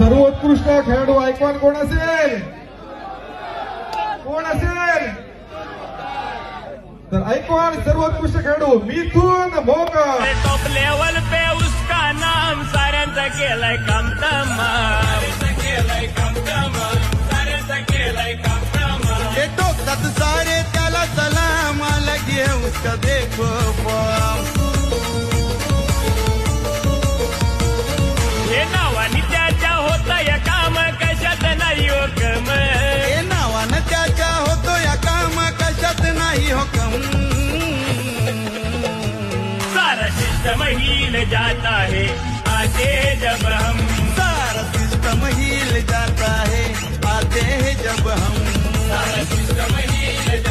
सर्वोत्कृष्ट खेळाडू ऐकवान कोण असेल? कोण असेल? तर ऐकवान सर्वोत्कृष्ट खेळाडू मिथून भोकर टॉप लेवल पे उसका नाम साऱ्यांचा केलाय काम तमाम केलाय काम तमाम साऱ्यांचा केलाय काम तमाम ये टोकतात सारे त्याला सलाम आला घे उसका देखो सारा सिस्टम हिल जाता है। आते जब हम। सारा सिस्टम हिल जाता है। आते हैं जब हम। सारा सिस्टम हिल जाता